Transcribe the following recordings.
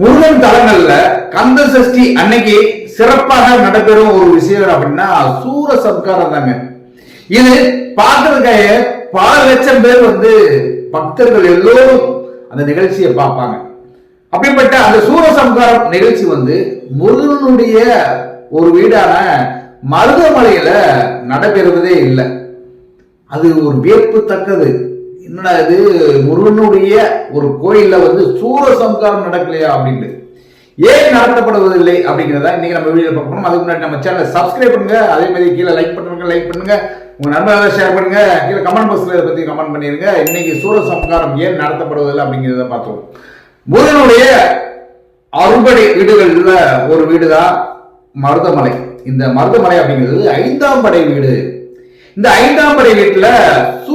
முருகன் தலங்கள்ல கந்த சஷ்டி அன்னைக்கு சிறப்பாக நடைபெறும் ஒரு விஷயம் அப்படின்னா சூர சம்காரம் தாங்க. இது பார்க்கறதுக்காக பல லட்சம் பேர் வந்து பக்தர்கள் எல்லோரும் அந்த நிகழ்ச்சியை பார்ப்பாங்க. அப்படிப்பட்ட அந்த சூர சம்காரம் நிகழ்ச்சி வந்து முருகனுடைய ஒரு வீடான மருதமலையில நடைபெறுவதே இல்லை. அது ஒரு வியப்புத்தக்கது. என்னடா இது? முருகனுடைய ஒரு கோயிலில் வந்து சூரசம்காரம் நடக்கலையா அப்படின்ட்டு. ஏன் நடத்தப்படுவதில்லை அப்படிங்கிறதா இன்னைக்கு நம்ம வீடியோ பார்க்கணும் அதுக்கு முன்னாடி நம்ம சேனலை சப்ஸ்கிரைப் பண்ணுங்க. அதே மாதிரி கீழே லைக் பண்ணுங்க லைக் பண்ணுங்க. உங்க நண்பர்களை ஷேர் பண்ணுங்க. கீழே கமெண்ட் பாக்ஸ்ல இதை பத்தி கமெண்ட் பண்ணிருங்க. இன்னைக்கு சூரசம்காரம் ஏன் நடத்தப்படுவதில்லை அப்படிங்கிறத பார்த்தோம் முருகனுடைய அறுபடை வீடுகள்ல ஒரு வீடு தான் மருதமலை. இந்த மருதமலை அப்படிங்கிறது ஐந்தாம் படை வீடு. இந்த ஐந்தாம் படை வீட்டுல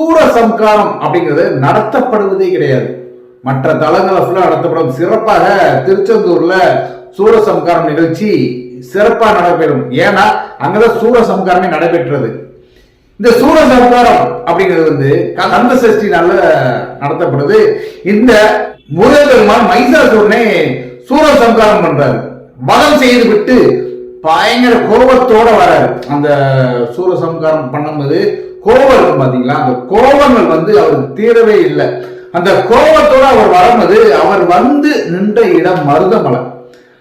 சூரசம்காரம் அப்படிங்கிறது நடத்தப்படுவதே கிடையாது. மற்ற தளங்களை ஃபுல்லாக நடத்தப்படும். சிறப்பாக திருச்செந்தூர்ல சூரசம்காரம் நிகழ்ச்சி சிறப்பாக நடைபெறும். ஏன்னா அங்கதான் சூரசம்காரமே நடைபெற்றது. இந்த சூரசம்காரம் அப்படிங்கிறது வந்து கந்த சஷ்டினால நடத்தப்படுது. இந்த முருகபெருமான் மைசாசூரனை சூரசம்காரம் பண்றாரு. வதம் செய்து விட்டு பயங்கர கோபத்தோட வராரு. அந்த சூர சம்காரம் பண்ணும்போது கோவம் இருக்கும் பாத்தீங்களா? அந்த கோபங்கள் வந்து அவருக்கு தீரவே இல்லை. அந்த கோபத்தோட அவர் வரும்போது அவர் வந்து நின்ற இடம் மருதமலை.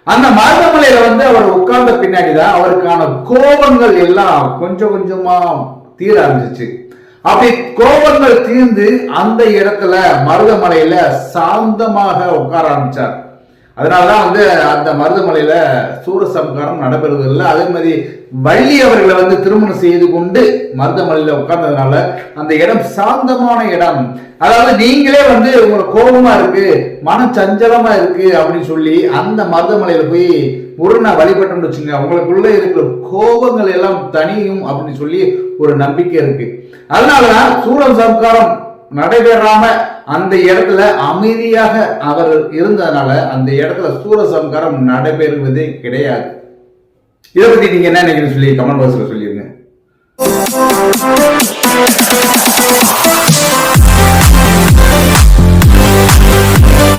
அந்த மருதமலையில வந்து அவர் உட்கார்ந்த பின்னாடிதான் அவருக்கான கோபங்கள் எல்லாம் கொஞ்சம் கொஞ்சமா தீர ஆரம்பிச்சிச்சு. அப்படி கோபங்கள் தீர்ந்து அந்த இடத்துல மருதமலையில சாந்தமாக உட்கார ஆரம்பிச்சார். அதனாலதான் வந்து அந்த மருதமலையில சூரசம்காரம் நடைபெறுவதில்லை. அதே மாதிரி வள்ளி அவர்களை வந்து திருமணம் செய்து கொண்டு மருதமலையில உட்கார்ந்ததுனால அந்த இடம் சாந்தமான இடம். அதாவது நீங்களே வந்து உங்களுக்கு கோபமா இருக்கு மன சஞ்சலமா இருக்கு அப்படின்னு சொல்லி அந்த மருதமலையில போய் முருகனை வழிபட்டோம்னு வச்சுங்க உங்களுக்குள்ள இருக்கிற கோபங்கள் எல்லாம் தனியும் அப்படின்னு சொல்லி ஒரு நம்பிக்கை இருக்கு. அதனாலதான் சூரன் சம்காரம் நடைபெறாம அந்த இடத்துல அமைதியாக அவர் இருந்ததுனால அந்த இடத்துல சூரசம்காரம் நடைபெறுவதே கிடையாது. இதை பத்தி நீங்க என்ன நினைக்கிறீங்க சொல்லி கமெண்ட் பாக்ஸ்ல சொல்லிருங்க.